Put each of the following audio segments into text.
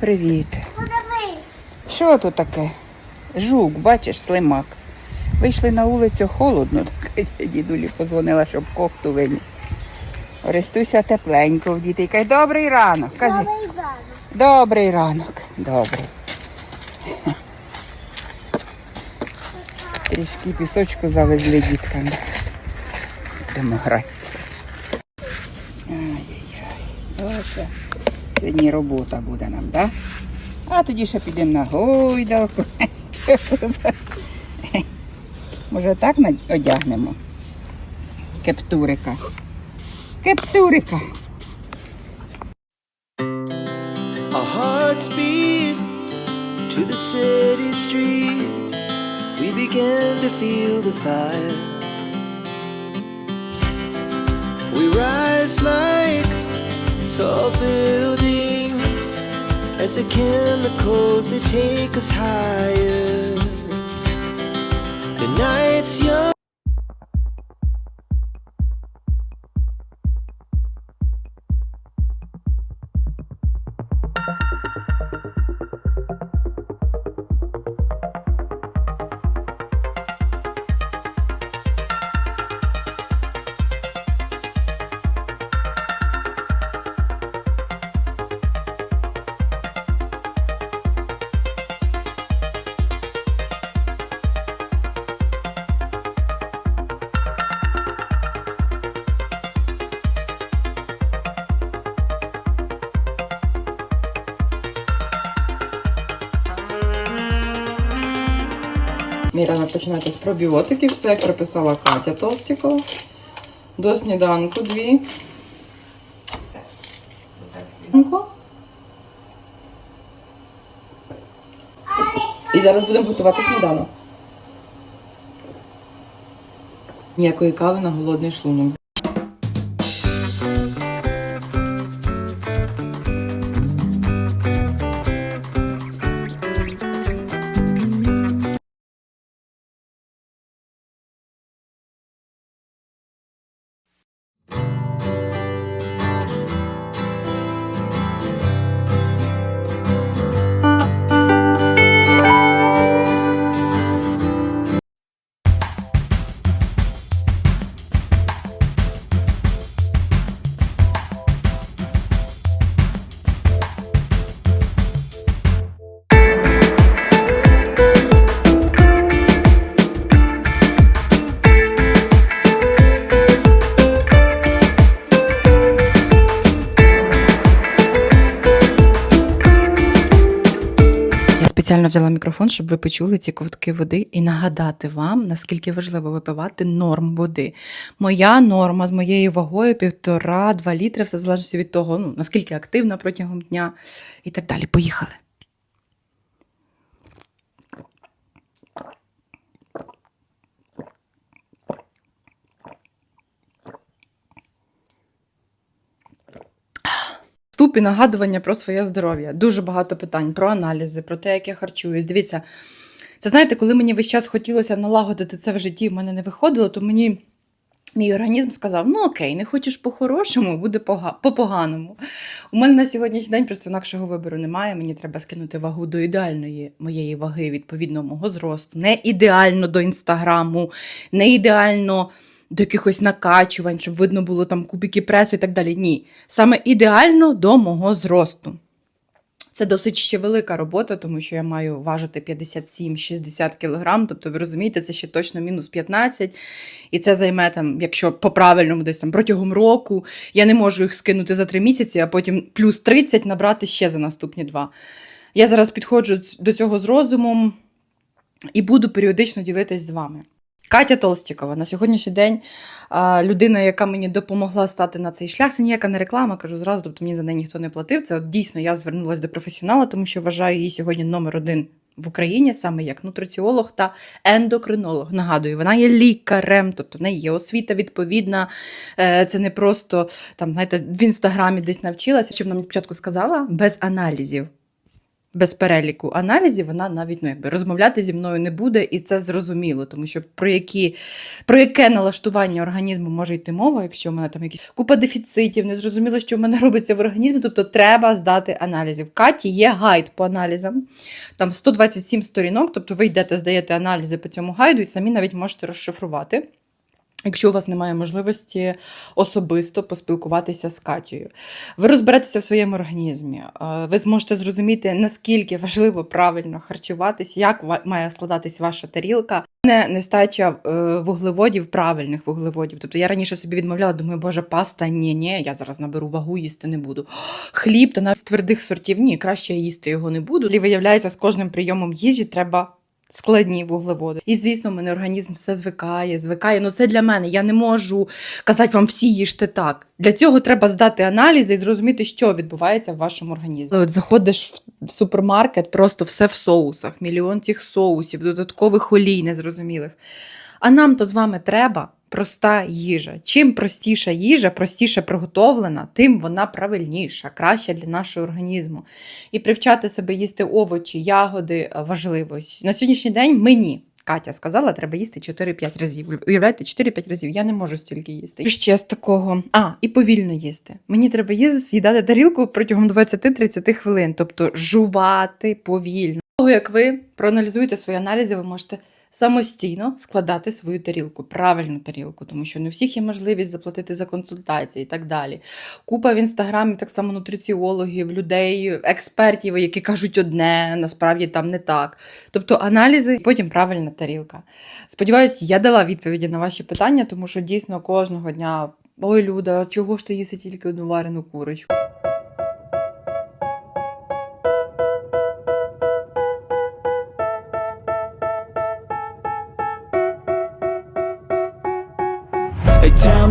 Привіт. Що тут таке? Жук, бачиш, слимак. Вийшли на вулицю холодно, так я дідулі позвонила, щоб кофту виніс. Орестуйся тепленько в дітей. Кай, добрий ранок. Кажи. Добрий ранок. Добрий ранок. Добрий. Трішки пісочку завезли діткам. Будемо гратися. Ай-яй-яй. Оце. Сьогодні робота буде нам, так? А тоді ще підемо на гойдалку. Може так одягнемо? Кептурика. Кептурика. Our hearts beat to the city streets. We began to feel the fire. We rise like buildings as the chemicals they take us higher. The night's young. Міряна починати з пробіотиків, все як приписала Катя Толстікова. До сніданку дві. І зараз будемо готувати сніданок. Ніякої кави на голодний шлунок. Спеціально взяла мікрофон, щоб ви почули ці ковтки води і нагадати вам, наскільки важливо випивати норм води. Моя норма з моєю вагою півтора-два літри, все залежить від того, ну, наскільки активна протягом дня і так далі. Поїхали. Вступ і нагадування про своє здоров'я. Дуже багато питань про аналізи, про те, як я харчуюсь. Дивіться, це знаєте, коли мені весь час хотілося налагодити це в житті, в мене не виходило, то мені мій організм сказав: ну окей, не хочеш по-хорошому, буде по-поганому. У мене на сьогоднішній день просто інакшого вибору немає. Мені треба скинути вагу до ідеальної моєї ваги, відповідно мого зросту. Не ідеально до інстаграму, не ідеально до якихось накачувань, щоб видно було там кубики пресу і так далі. Ні. Саме ідеально до мого зросту. Це досить ще велика робота, тому що я маю важити 57-60 кг. Тобто, ви розумієте, це ще точно мінус 15. І це займе там, якщо по-правильному, десь там протягом року. Я не можу їх скинути за 3 місяці, а потім плюс 30 набрати ще за наступні два. Я зараз підходжу до цього з розумом і буду періодично ділитись з вами. Катя Толстікова на сьогоднішній день людина, яка мені допомогла стати на цей шлях. Це ніяка не реклама, кажу зразу, тобто мені за неї ніхто не платив. Це от дійсно я звернулася до професіонала, тому що вважаю її сьогодні номер один в Україні, саме як нутриціолог та ендокринолог. Нагадую, вона є лікарем, тобто в неї є освіта відповідна. Е, Це не просто там, знаєте, в інстаграмі десь навчилася. Що вона мені спочатку сказала без аналізів. Без переліку аналізів, вона навіть ну, якби, розмовляти зі мною не буде, і це зрозуміло, тому що про, які, про яке налаштування організму може йти мова, якщо в мене там якісь купа дефіцитів, не зрозуміло, що в мене робиться в організмі, тобто треба здати аналізи. В Каті є гайд по аналізам, там 127 сторінок, тобто ви йдете, здаєте аналізи по цьому гайду і самі навіть можете розшифрувати. Якщо у вас немає можливості особисто поспілкуватися з Катєю, ви розберетеся в своєму організмі, е, ви зможете зрозуміти, наскільки важливо правильно харчуватись, як має складатись ваша тарілка. Не нестача е, вуглеводів, правильних вуглеводів. Тобто я раніше собі відмовляла, думаю, боже, паста, ні, ні, я зараз наберу вагу, їсти не буду. Хліб та навіть твердих сортів, ні, краще я їсти його не буду. І виявляється, з кожним прийомом їжі треба складні вуглеводи. І звісно, мене організм все звикає, звикає. Ну це для мене. Я не можу казати вам всі їжте так. Для цього треба здати аналізи і зрозуміти, що відбувається в вашому організмі. От заходиш в супермаркет, просто все в соусах, мільйон цих соусів, додаткових олій незрозумілих. А нам то з вами треба проста їжа. Чим простіша їжа, простіше приготовлена, тим вона правильніша, краща для нашого організму. І привчати себе їсти овочі, ягоди е, важливо. На сьогоднішній день мені. Катя сказала, треба їсти 4-5 разів. Уявляєте, 4-5 разів. Я не можу стільки їсти. І ще з такого. А, і повільно їсти. Мені треба їсти, з'їдати тарілку протягом 20-30 хвилин, тобто жувати повільно. Того, як ви проаналізуєте свої аналізи, ви можете самостійно складати свою тарілку, правильну тарілку, тому що не у всіх є можливість заплатити за консультації і так далі. Купа в інстаграмі так само нутриціологів, людей, експертів, які кажуть одне, насправді там не так. Тобто аналізи, і потім правильна тарілка. Сподіваюсь, я дала відповіді на ваші питання, тому що дійсно кожного дня. Ой, Люда, чого ж ти їси тільки одну варену курочку?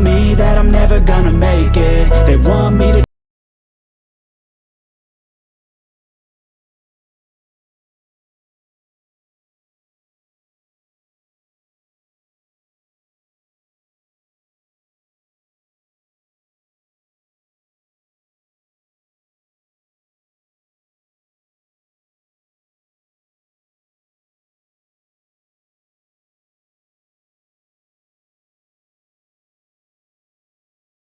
Me that I'm never gonna make